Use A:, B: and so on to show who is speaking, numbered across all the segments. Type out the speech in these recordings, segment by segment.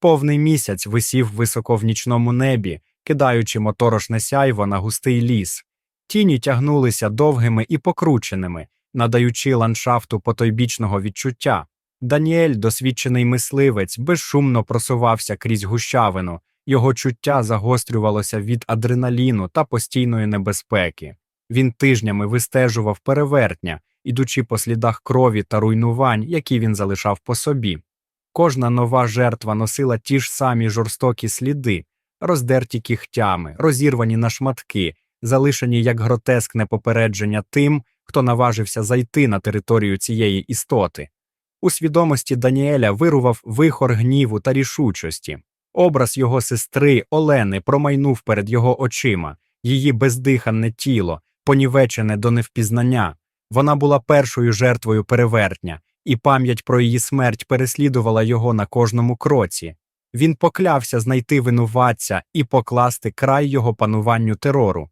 A: Повний місяць висів високо в нічному небі, кидаючи моторошне сяйво на густий ліс. Тіні тягнулися довгими і покрученими, надаючи ландшафту потойбічного відчуття. Даніель, досвідчений мисливець, безшумно просувався крізь гущавину, його чуття загострювалося від адреналіну та постійної небезпеки. Він тижнями вистежував перевертня, ідучи по слідах крові та руйнувань, які він залишав по собі. Кожна нова жертва носила ті ж самі жорстокі сліди, роздерті кігтями, розірвані на шматки, залишені як гротескне попередження тим, хто наважився зайти на територію цієї істоти. У свідомості Даніеля вирував вихор гніву та рішучості. Образ його сестри Олени промайнув перед його очима, її бездиханне тіло, понівечене до невпізнання. Вона була першою жертвою перевертня, і пам'ять про її смерть переслідувала його на кожному кроці. Він поклявся знайти винуватця і покласти край його пануванню терору.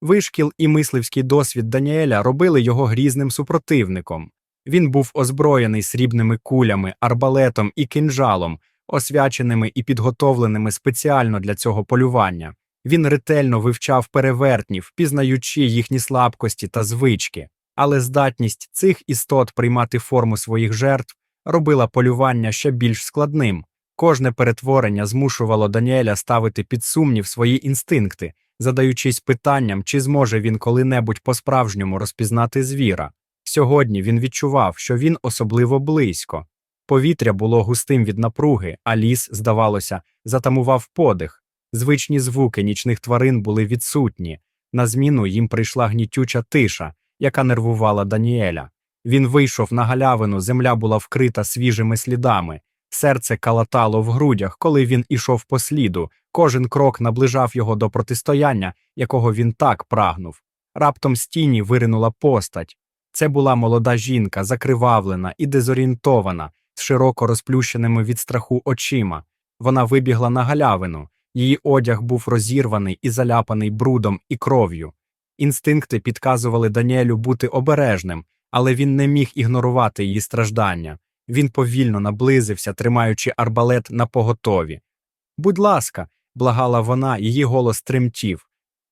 A: Вишкіл і мисливський досвід Даніеля робили його грізним супротивником. Він був озброєний срібними кулями, арбалетом і кинджалом, освяченими і підготовленими спеціально для цього полювання. Він ретельно вивчав перевертнів, пізнаючи їхні слабкості та звички, але здатність цих істот приймати форму своїх жертв робила полювання ще більш складним. Кожне перетворення змушувало Даніеля ставити під сумнів свої інстинкти, задаючись питанням, чи зможе він коли-небудь по-справжньому розпізнати звіра. Сьогодні він відчував, що він особливо близько. Повітря було густим від напруги, а ліс, здавалося, затамував подих. Звичні звуки нічних тварин були відсутні. На зміну їм прийшла гнітюча тиша, яка нервувала Даніеля. Він вийшов на галявину, земля була вкрита свіжими слідами. Серце калатало в грудях, коли він ішов по сліду. Кожен крок наближав його до протистояння, якого він так прагнув. Раптом з тіні виринула постать. Це була молода жінка, закривавлена і дезорієнтована, з широко розплющеними від страху очима. Вона вибігла на галявину. Її одяг був розірваний і заляпаний брудом і кров'ю. Інстинкти підказували Даніелю бути обережним, але він не міг ігнорувати її страждання. Він повільно наблизився, тримаючи арбалет на поготові. Будь ласка, благала вона, її голос тремтів.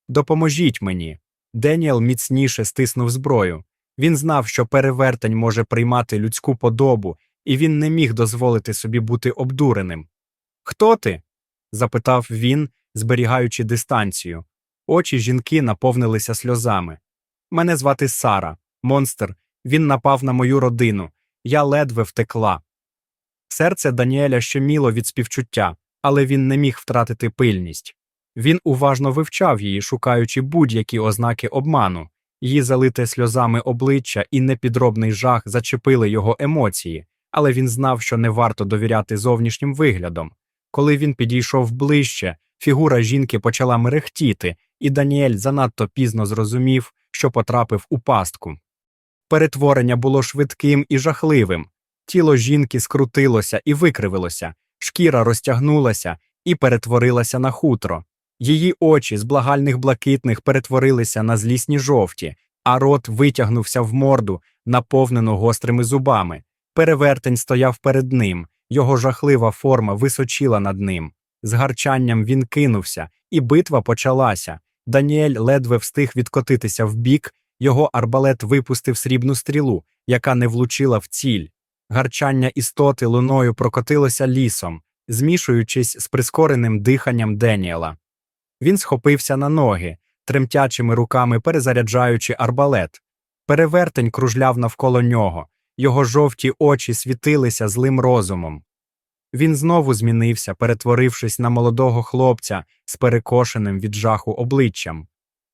A: Допоможіть мені. Деніел міцніше стиснув зброю. Він знав, що перевертень може приймати людську подобу, і він не міг дозволити собі бути обдуреним. Хто ти? запитав він, зберігаючи дистанцію. Очі жінки наповнилися сльозами. Мене звати Сара, монстр. Він напав на мою родину. Я ледве втекла. Серце Даніеля щеміло від співчуття, але він не міг втратити пильність. Він уважно вивчав її, шукаючи будь-які ознаки обману. Її залите сльозами обличчя і непідробний жах зачепили його емоції, але він знав, що не варто довіряти зовнішнім виглядом. Коли він підійшов ближче, фігура жінки почала мерехтіти, і Даніель занадто пізно зрозумів, що потрапив у пастку. Перетворення було швидким і жахливим. Тіло жінки скрутилося і викривилося, шкіра розтягнулася і перетворилася на хутро. Її очі з благальних блакитних перетворилися на злісні жовті, а рот витягнувся в морду, наповнену гострими зубами. Перевертень стояв перед ним, його жахлива форма височила над ним. З гарчанням він кинувся, і битва почалася. Даніель ледве встиг відкотитися вбік, його арбалет випустив срібну стрілу, яка не влучила в ціль. Гарчання істоти луною прокотилося лісом, змішуючись з прискореним диханням Деніела. Він схопився на ноги, тремтячими руками перезаряджаючи арбалет. Перевертень кружляв навколо нього, його жовті очі світилися злим розумом. Він знову змінився, перетворившись на молодого хлопця з перекошеним від жаху обличчям.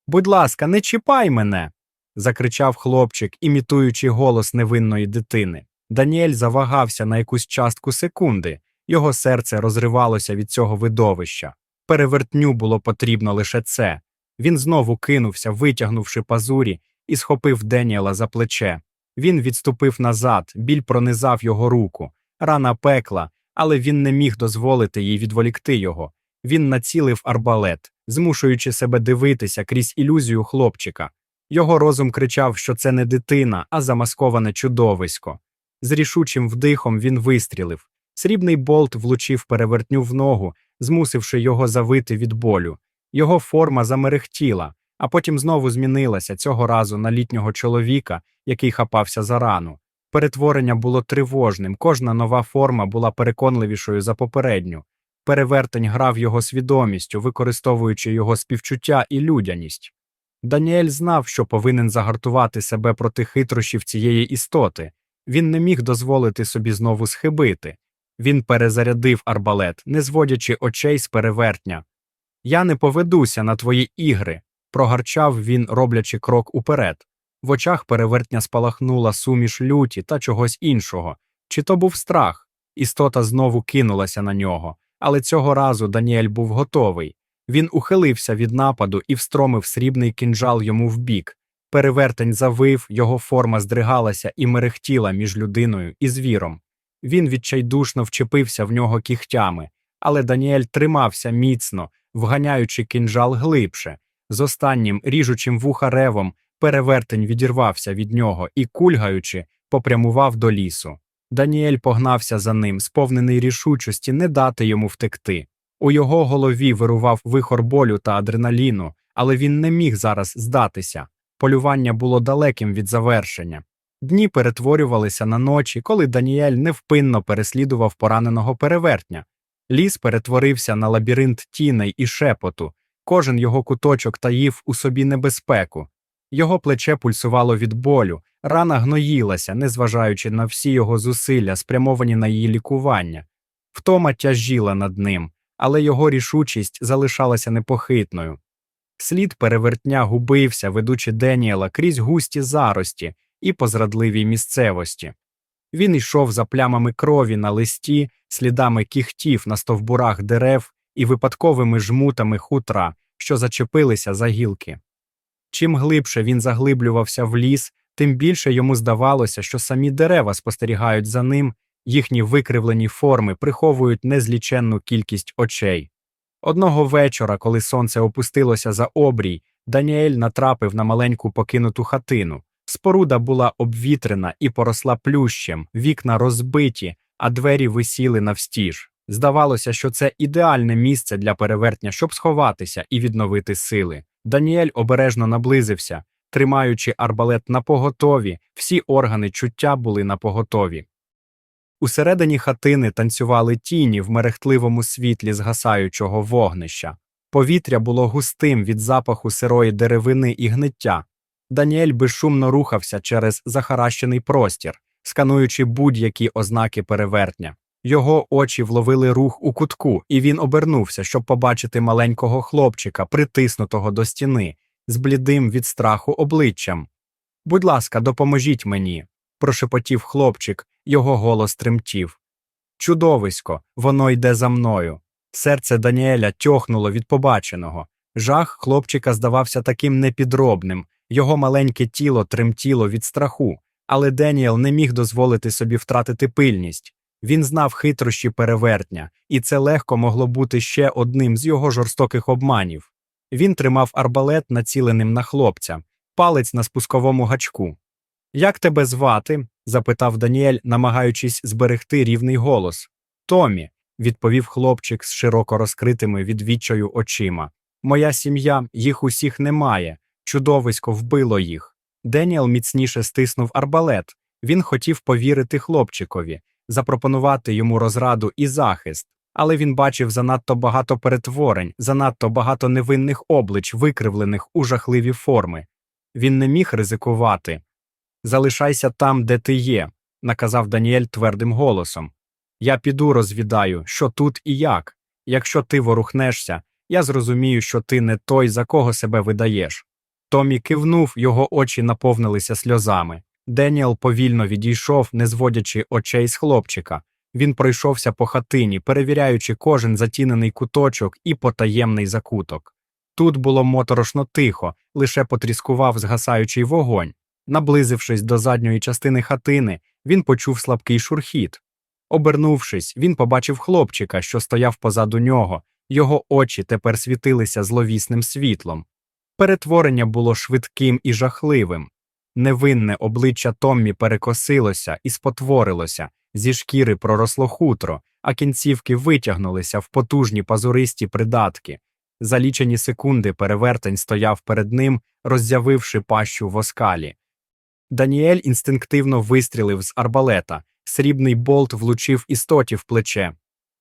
A: Будь ласка, не чіпай мене. закричав хлопчик, імітуючи голос невинної дитини. Даніель завагався на якусь частку секунди, його серце розривалося від цього видовища. Перевертню було потрібно лише це. Він знову кинувся, витягнувши пазурі, і схопив Деніела за плече. Він відступив назад, біль пронизав його руку, рана пекла, але він не міг дозволити їй відволікти його. Він націлив арбалет, змушуючи себе дивитися крізь ілюзію хлопчика. Його розум кричав, що це не дитина, а замасковане чудовисько. З рішучим вдихом він вистрілив. Срібний болт влучив перевертню в ногу, змусивши його завити від болю. Його форма замерехтіла, а потім знову змінилася цього разу на літнього чоловіка, який хапався за рану. Перетворення було тривожним, кожна нова форма була переконливішою за попередню. Перевертень грав його свідомістю, використовуючи його співчуття і людяність. Даніель знав, що повинен загартувати себе проти хитрощів цієї істоти. Він не міг дозволити собі знову схибити. Він перезарядив арбалет, не зводячи очей з перевертня. Я не поведуся на твої ігри, прогарчав він, роблячи крок уперед. В очах перевертня спалахнула суміш люті та чогось іншого. Чи то був страх? Істота знову кинулася на нього, але цього разу Даніель був готовий. Він ухилився від нападу і встромив срібний кінжал йому в бік. Перевертень завив, його форма здригалася і мерехтіла між людиною і звіром. Він відчайдушно вчепився в нього кігтями, але Даніель тримався міцно, вганяючи кінжал глибше. З останнім ріжучим вуха ревом перевертень відірвався від нього і, кульгаючи, попрямував до лісу. Даніель погнався за ним, сповнений рішучості не дати йому втекти. У його голові вирував вихор болю та адреналіну, але він не міг зараз здатися. Полювання було далеким від завершення. Дні перетворювалися на ночі, коли Даніель невпинно переслідував пораненого перевертня. Ліс перетворився на лабіринт тіней і шепоту, кожен його куточок таїв у собі небезпеку. Його плече пульсувало від болю, рана гноїлася, незважаючи на всі його зусилля, спрямовані на її лікування. Втома тяжіла над ним, але його рішучість залишалася непохитною. Слід перевертня губився, ведучи Деніела крізь густі зарості і по зрадливій місцевості. Він йшов за плямами крові на листі, слідами кіхтів на стовбурах дерев і випадковими жмутами хутра, що зачепилися за гілки. Чим глибше він заглиблювався в ліс, тим більше йому здавалося, що самі дерева спостерігають за ним, їхні викривлені форми приховують незліченну кількість очей. Одного вечора, коли сонце опустилося за обрій, Даніель натрапив на маленьку покинуту хатину. Споруда була обвітрена і поросла плющем, вікна розбиті, а двері висіли навстіж. Здавалося, що це ідеальне місце для перевертня, щоб сховатися і відновити сили. Даніель обережно наблизився, тримаючи арбалет на поготові, всі органи чуття були на поготові. Усередині хатини танцювали тіні в мерехтливому світлі згасаючого вогнища. Повітря було густим від запаху сирої деревини і гниття. Даніель безшумно рухався через захаращений простір, скануючи будь-які ознаки перевертня. Його очі вловили рух у кутку, і він обернувся, щоб побачити маленького хлопчика, притиснутого до стіни, з блідим від страху обличчям. Будь ласка, допоможіть мені, прошепотів хлопчик, його голос тремтів. Чудовисько, воно йде за мною. Серце Даніеля тьохнуло від побаченого. Жах хлопчика здавався таким непідробним, його маленьке тіло тремтіло від страху, але Деніел не міг дозволити собі втратити пильність. Він знав хитрощі перевертня, і це легко могло бути ще одним з його жорстоких обманів. Він тримав арбалет, націленим на хлопця, палець на спусковому гачку. Як тебе звати? запитав Даніель, намагаючись зберегти рівний голос. Томі, відповів хлопчик з широко розкритими від очима. Моя сім'я, їх усіх немає. Чудовисько вбило їх. Деніел міцніше стиснув арбалет. Він хотів повірити хлопчикові, запропонувати йому розраду і захист, але він бачив занадто багато перетворень, занадто багато невинних облич, викривлених у жахливі форми. Він не міг ризикувати. Залишайся там, де ти є, наказав Даніель твердим голосом. Я піду розвідаю, що тут і як. Якщо ти ворухнешся, я зрозумію, що ти не той, за кого себе видаєш. Томі кивнув, його очі наповнилися сльозами. Деніел повільно відійшов, не зводячи очей з хлопчика. Він пройшовся по хатині, перевіряючи кожен затінений куточок і потаємний закуток. Тут було моторошно тихо, лише потріскував згасаючий вогонь. Наблизившись до задньої частини хатини, він почув слабкий шурхіт. Обернувшись, він побачив хлопчика, що стояв позаду нього, його очі тепер світилися зловісним світлом. Перетворення було швидким і жахливим. Невинне обличчя Томмі перекосилося і спотворилося, Зі шкіри проросло хутро, а кінцівки витягнулися в потужні пазуристі придатки. За лічені секунди перевертень стояв перед ним, роззявивши пащу в оскалі. Даніель інстинктивно вистрілив з арбалета. Срібний болт влучив істоті в плече.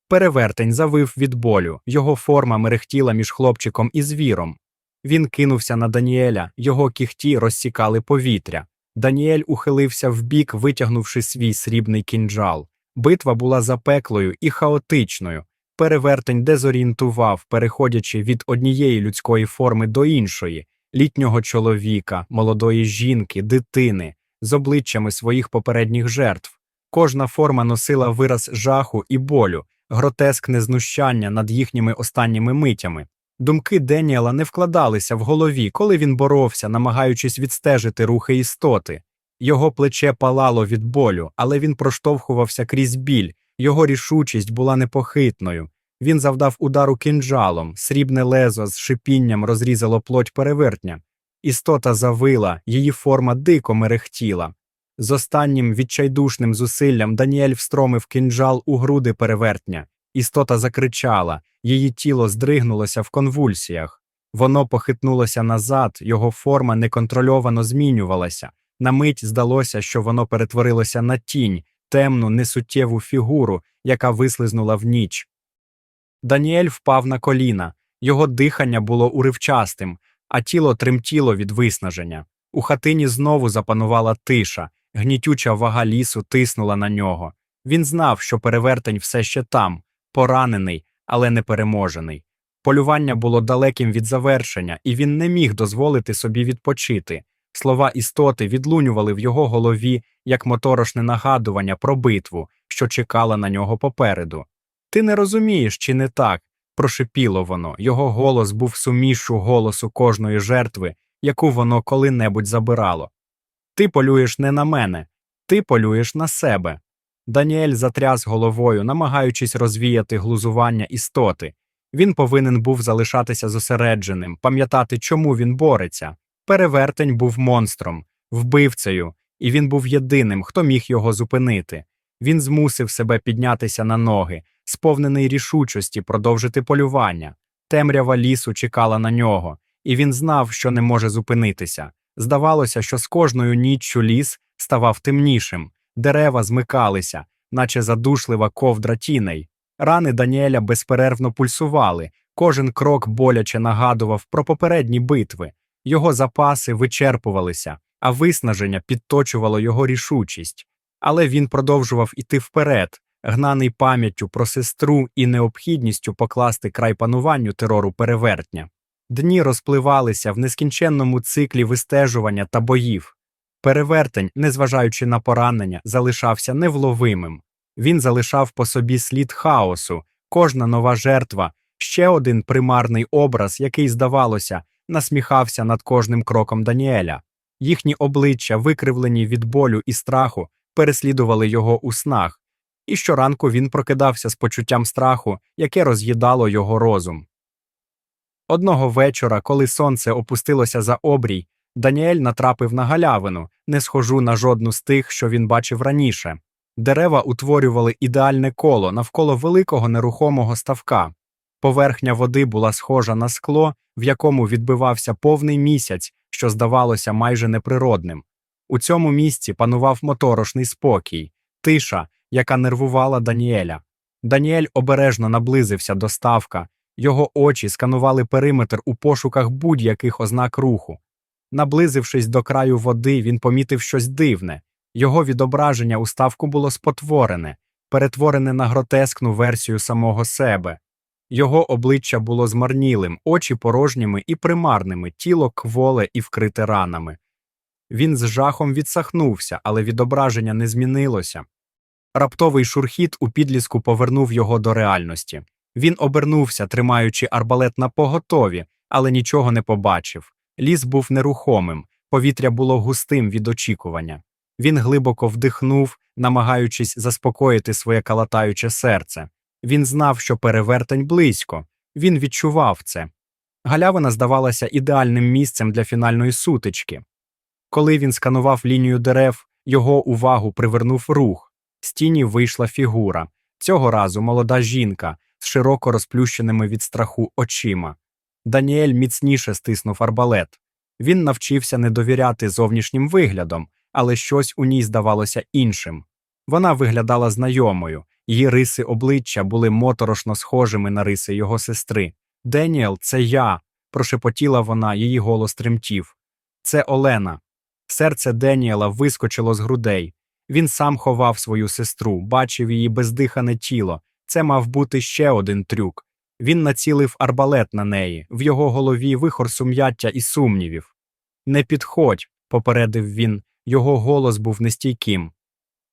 A: Перевертень завив від болю, його форма мерехтіла між хлопчиком і звіром. Він кинувся на Даніеля, його кіхті розсікали повітря. Даніель ухилився вбік, витягнувши свій срібний кінджал. Битва була запеклою і хаотичною. Перевертень дезорієнтував, переходячи від однієї людської форми до іншої літнього чоловіка, молодої жінки, дитини з обличчями своїх попередніх жертв. Кожна форма носила вираз жаху і болю, гротескне знущання над їхніми останніми митями. Думки Деніела не вкладалися в голові, коли він боровся, намагаючись відстежити рухи істоти. Його плече палало від болю, але він проштовхувався крізь біль, його рішучість була непохитною. Він завдав удару кинджалом, срібне лезо з шипінням розрізало плоть перевертня. Істота завила, її форма дико мерехтіла. З останнім відчайдушним зусиллям Даніель встромив кинджал у груди перевертня. Істота закричала, її тіло здригнулося в конвульсіях. Воно похитнулося назад, його форма неконтрольовано змінювалася. На мить здалося, що воно перетворилося на тінь, темну, несуттєву фігуру, яка вислизнула в ніч. Даніель впав на коліна, його дихання було уривчастим, а тіло тремтіло від виснаження. У хатині знову запанувала тиша, гнітюча вага лісу тиснула на нього. Він знав, що перевертень все ще там, поранений, але не переможений. Полювання було далеким від завершення, і він не міг дозволити собі відпочити. Слова істоти відлунювали в його голові як моторошне нагадування про битву, що чекала на нього попереду. Ти не розумієш, чи не так? прошипіло воно. Його голос був сумішшу голосу кожної жертви, яку воно коли-небудь забирало. Ти полюєш не на мене, ти полюєш на себе. Даніель затряс головою, намагаючись розвіяти глузування істоти. Він повинен був залишатися зосередженим, пам'ятати, чому він бореться. Перевертень був монстром, вбивцею, і він був єдиним, хто міг його зупинити. Він змусив себе піднятися на ноги, сповнений рішучості продовжити полювання. Темрява лісу чекала на нього, і він знав, що не може зупинитися. Здавалося, що з кожною ніччю ліс ставав темнішим, дерева змикалися, наче задушлива ковдра тіней. Рани Даніеля безперервно пульсували, кожен крок боляче нагадував про попередні битви. Його запаси вичерпувалися, а виснаження підточувало його рішучість. Але він продовжував іти вперед, гнаний пам'яттю про сестру і необхідністю покласти край пануванню терору перевертня. Дні розпливалися в нескінченному циклі вистежування та боїв. Перевертень, незважаючи на поранення, залишався невловимим. Він залишав по собі слід хаосу, кожна нова жертва, ще один примарний образ, який, здавалося, насміхався над кожним кроком Даніеля. Їхні обличчя, викривлені від болю і страху, переслідували його у снах, і щоранку він прокидався з почуттям страху, яке роз'їдало його розум. Одного вечора, коли сонце опустилося за обрій, Даніель натрапив на галявину, не схожу на жодну з тих, що він бачив раніше. Дерева утворювали ідеальне коло навколо великого нерухомого ставка. Поверхня води була схожа на скло, в якому відбивався повний місяць, що здавалося майже неприродним. У цьому місці панував моторошний спокій, тиша, яка нервувала Даніеля. Даніель обережно наблизився до ставка, його очі сканували периметр у пошуках будь-яких ознак руху. Наблизившись до краю води, він помітив щось дивне. Його відображення у ставку було спотворене, перетворене на гротескну версію самого себе. Його обличчя було змарнілим, очі порожніми і примарними, тіло кволе і вкрите ранами. Він з жахом відсахнувся, але відображення не змінилося. Раптовий шурхіт у підліску повернув його до реальності. Він обернувся, тримаючи арбалет на поготові, але нічого не побачив. Ліс був нерухомим, повітря було густим від очікування. Він глибоко вдихнув, намагаючись заспокоїти своє калатаюче серце. Він знав, що перевертень близько, він відчував це. Галявина здавалася ідеальним місцем для фінальної сутички. Коли він сканував лінію дерев, його увагу привернув рух. З тіні вийшла фігура. Цього разу молода жінка з широко розплющеними від страху очима. Даніель міцніше стиснув арбалет. Він навчився не довіряти зовнішнім виглядом, але щось у ній здавалося іншим. Вона виглядала знайомою, її риси обличчя були моторошно схожими на риси його сестри. Деніел, це я, прошепотіла вона, її голос тремтів. Це Олена. Серце Деніела вискочило з грудей. Він сам ховав свою сестру, бачив її бездихане тіло. Це мав бути ще один трюк. Він націлив арбалет на неї, в його голові вихор сум'яття і сумнівів. Не підходь, попередив він, його голос був нестійким.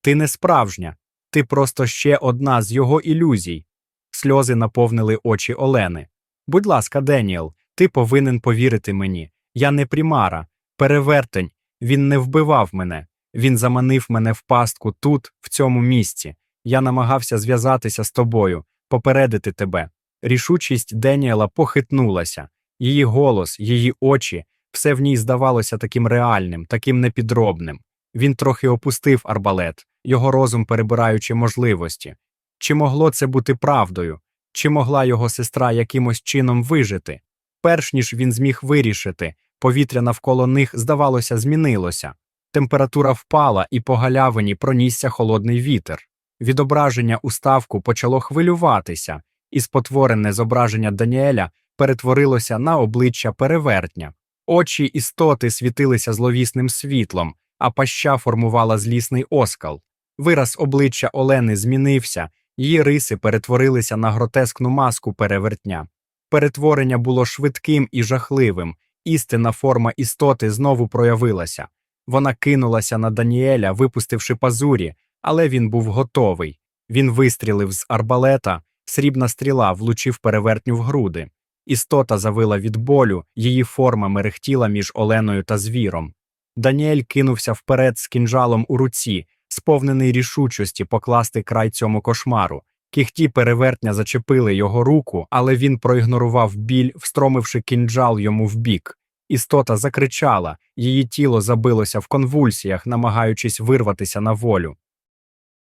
A: Ти не справжня, ти просто ще одна з його ілюзій. Сльози наповнили очі Олени. Будь ласка, Деніел, ти повинен повірити мені. Я не примара, перевертень. Він не вбивав мене. Він заманив мене в пастку тут, в цьому місці. Я намагався зв'язатися з тобою, попередити тебе. Рішучість Деніела похитнулася. Її голос, її очі, все в ній здавалося таким реальним, таким непідробним. Він трохи опустив арбалет, його розум перебираючи можливості. Чи могло це бути правдою? Чи могла його сестра якимось чином вижити? Перш ніж він зміг вирішити, повітря навколо них, здавалося, змінилося. Температура впала, і по галявині пронісся холодний вітер. Відображення у ставку почало хвилюватися, і спотворене зображення Даніеля перетворилося на обличчя перевертня. Очі істоти світилися зловісним світлом, а паща формувала злісний оскал. Вираз обличчя Олени змінився, її риси перетворилися на гротескну маску перевертня. Перетворення було швидким і жахливим, істинна форма істоти знову проявилася. Вона кинулася на Даніеля, випустивши пазурі, але він був готовий. Він вистрілив з арбалета, срібна стріла влучив перевертню в груди. Істота завила від болю, її форма мерехтіла між Оленою та звіром. Даніель кинувся вперед з кінжалом у руці, сповнений рішучості покласти край цьому кошмару. Кіхті перевертня зачепили його руку, але він проігнорував біль, встромивши кінджал йому в бік. Істота закричала, її тіло забилося в конвульсіях, намагаючись вирватися на волю.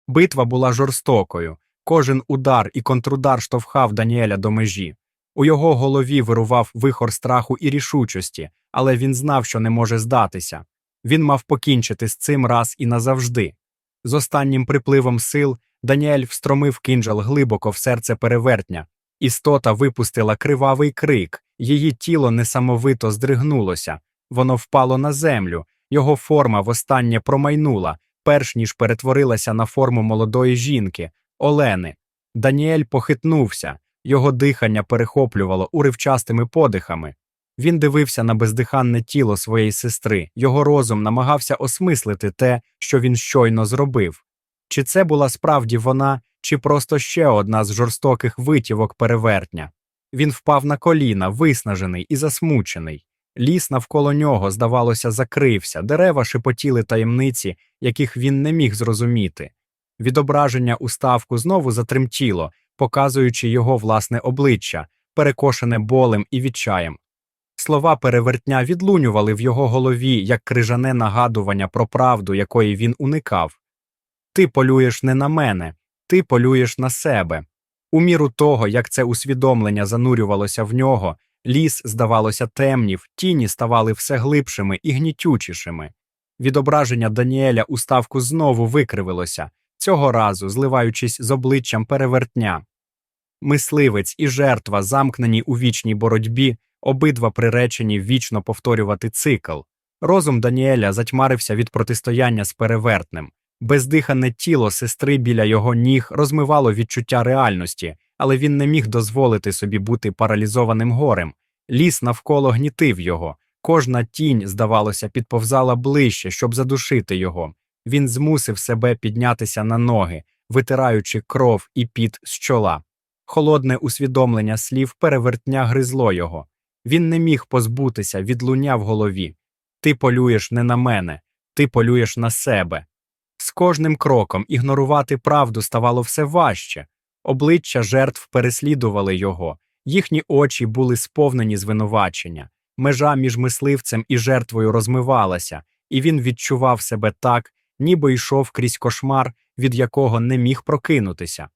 A: Битва була жорстокою. Кожен удар і контрудар штовхав Даніеля до межі. У його голові вирував вихор страху і рішучості, але він знав, що не може здатися. Він мав покінчити з цим раз і назавжди. З останнім припливом сил Даніель встромив кинджал глибоко в серце перевертня. Істота випустила кривавий крик, її тіло несамовито здригнулося, воно впало на землю, його форма востаннє промайнула, перш ніж перетворилася на форму молодої жінки, Олени. Даніель похитнувся, його дихання перехоплювало уривчастими подихами. Він дивився на бездиханне тіло своєї сестри, його розум намагався осмислити те, що він щойно зробив. Чи це була справді вона, чи просто ще одна з жорстоких витівок перевертня? Він впав на коліна, виснажений і засмучений. Ліс навколо нього, здавалося, закрився, дерева шепотіли таємниці, яких він не міг зрозуміти. Відображення у ставку знову затремтіло, показуючи його власне обличчя, перекошене болем і відчаєм. Слова перевертня відлунювали в його голові як крижане нагадування про правду, якої він уникав. Ти полюєш не на мене, ти полюєш на себе. У міру того, як це усвідомлення занурювалося в нього, ліс, здавалося, темнів, тіні ставали все глибшими і гнітючішими. Відображення Даніеля у ставку знову викривилося, цього разу зливаючись з обличчям перевертня. Мисливець і жертва, замкнені у вічній боротьбі, обидва приречені вічно повторювати цикл. Розум Даніеля затьмарився від протистояння з перевертнем. Бездихане тіло сестри біля його ніг розмивало відчуття реальності, але він не міг дозволити собі бути паралізованим горем. Ліс навколо гнітив його, кожна тінь, здавалося, підповзала ближче, щоб задушити його. Він змусив себе піднятися на ноги, витираючи кров і піт з чола. Холодне усвідомлення слів перевертня гризло його. Він не міг позбутися відлуння в голові. Ти полюєш не на мене, ти полюєш на себе. З кожним кроком ігнорувати правду ставало все важче. Обличчя жертв переслідували його, їхні очі були сповнені звинувачення. Межа між мисливцем і жертвою розмивалася, і він відчував себе так, ніби йшов крізь кошмар, від якого не міг прокинутися.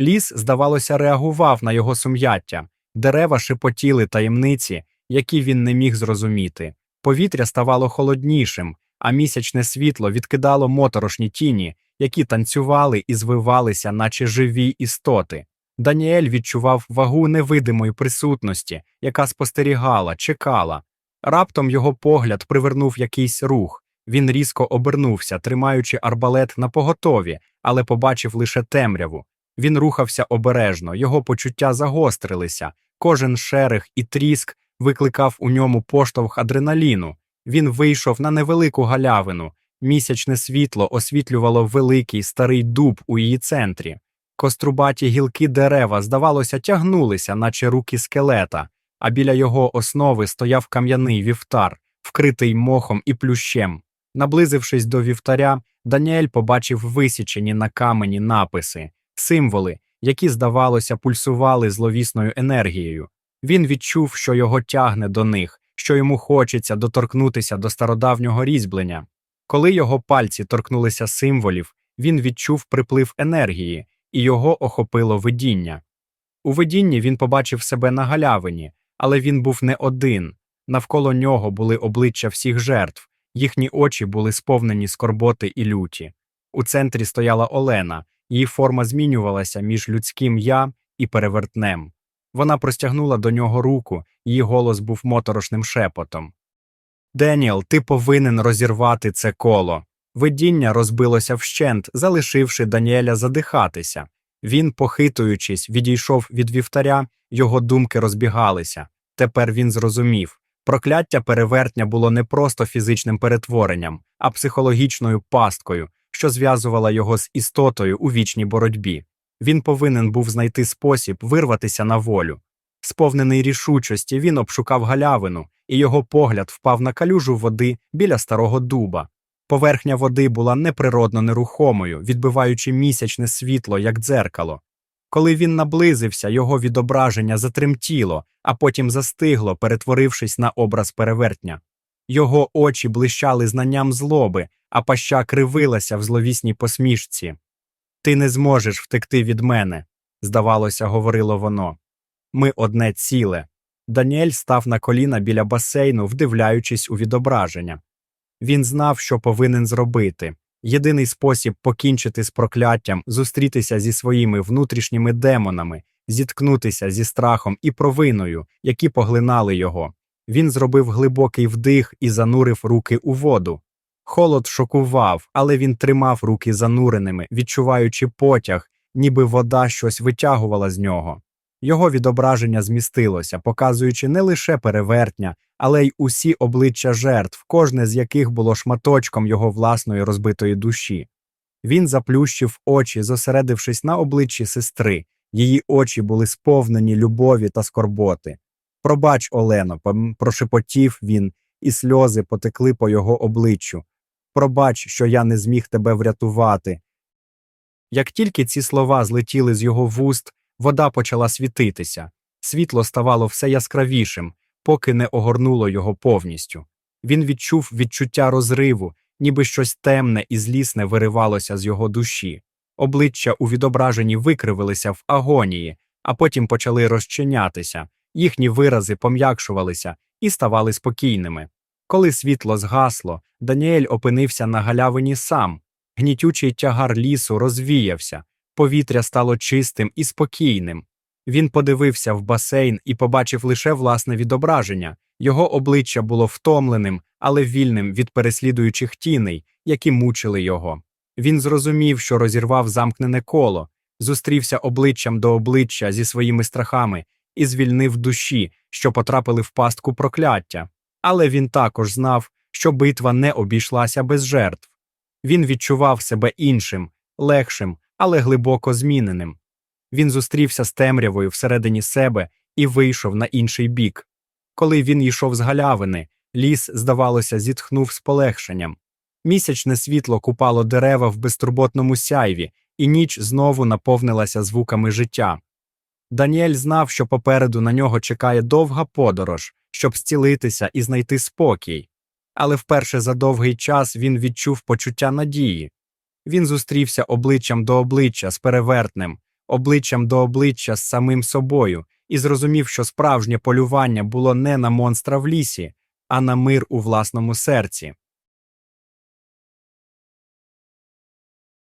A: Ліс, здавалося, реагував на його сум'яття, дерева шепотіли таємниці, які він не міг зрозуміти. Повітря ставало холоднішим, а місячне світло відкидало моторошні тіні, які танцювали і звивалися, наче живі істоти. Даніель відчував вагу невидимої присутності, яка спостерігала, чекала. Раптом його погляд привернув якийсь рух. Він різко обернувся, тримаючи арбалет на поготові, але побачив лише темряву. Він рухався обережно, його почуття загострилися, кожен шерех і тріск викликав у ньому поштовх адреналіну. Він вийшов на невелику галявину. Місячне світло освітлювало великий старий дуб у її центрі. Кострубаті гілки дерева, здавалося, тягнулися, наче руки скелета, а біля його основи стояв кам'яний вівтар, вкритий мохом і плющем. Наблизившись до вівтаря, Даніель побачив висічені на камені написи, символи, які, здавалося, пульсували зловісною енергією. Він відчув, що його тягне до них, що йому хочеться доторкнутися до стародавнього різьблення. Коли його пальці торкнулися символів, він відчув приплив енергії, і його охопило видіння. У видінні він побачив себе на галявині, але він був не один. Навколо нього були обличчя всіх жертв, їхні очі були сповнені скорботи і люті. У центрі стояла Олена, її форма змінювалася між людським я і перевертнем. Вона простягнула до нього руку, її голос був моторошним шепотом. Деніел, ти повинен розірвати це коло. Видіння розбилося вщент, залишивши Даніеля задихатися. Він, похитуючись, відійшов від вівтаря, його думки розбігалися. Тепер він зрозумів прокляття перевертня було не просто фізичним перетворенням, а психологічною пасткою, що зв'язувала його з істотою у вічній боротьбі. Він повинен був знайти спосіб вирватися на волю. Сповнений рішучості, він обшукав галявину, і його погляд впав на калюжу води біля старого дуба. Поверхня води була неприродно нерухомою, відбиваючи місячне світло, як дзеркало. Коли він наблизився, його відображення затремтіло, а потім застигло, перетворившись на образ перевертня. Його очі блищали знанням злоби, а паща кривилася в зловісній посмішці. Ти не зможеш втекти від мене, здавалося, говорило воно. Ми одне ціле. Даніель став на коліна біля басейну, вдивляючись у відображення. Він знав, що повинен зробити. Єдиний спосіб покінчити з прокляттям зустрітися зі своїми внутрішніми демонами, зіткнутися зі страхом і провиною, які поглинали його. Він зробив глибокий вдих і занурив руки у воду. Холод шокував, але він тримав руки зануреними, відчуваючи потяг, ніби вода щось витягувала з нього. Його відображення змістилося, показуючи не лише перевертня, але й усі обличчя жертв, кожне з яких було шматочком його власної розбитої душі. Він заплющив очі, зосередившись на обличчі сестри, її очі були сповнені любові та скорботи. Пробач, Олено, прошепотів він, і сльози потекли по його обличчю. Пробач, що я не зміг тебе врятувати. Як тільки ці слова злетіли з його вуст, вода почала світитися, світло ставало все яскравішим, поки не огорнуло його повністю. Він відчув відчуття розриву, ніби щось темне і злісне виривалося з його душі. Обличчя у відображенні викривилися в агонії, а потім почали розчинятися, їхні вирази пом'якшувалися і ставали спокійними. Коли світло згасло, Даніель опинився на галявині сам, гнітючий тягар лісу розвіявся, повітря стало чистим і спокійним. Він подивився в басейн і побачив лише власне відображення. Його обличчя було втомленим, але вільним від переслідуючих тіней, які мучили його. Він зрозумів, що розірвав замкнене коло, зустрівся обличчям до обличчя зі своїми страхами і звільнив душі, що потрапили в пастку прокляття. Але він також знав, що битва не обійшлася без жертв. Він відчував себе іншим, легшим, але глибоко зміненим. Він зустрівся з темрявою всередині себе і вийшов на інший бік. Коли він йшов з галявини, ліс, здавалося, зітхнув з полегшенням. Місячне світло купало дерева в безтурботному сяйві, і ніч знову наповнилася звуками життя. Даніель знав, що попереду на нього чекає довга подорож, щоб зцілитися і знайти спокій. але вперше за довгий час він відчув почуття надії. Він зустрівся обличчям до обличчя з перевертним, обличчям до обличчя з самим собою і зрозумів, що справжнє полювання було не на монстра в лісі, а на мир у власному серці.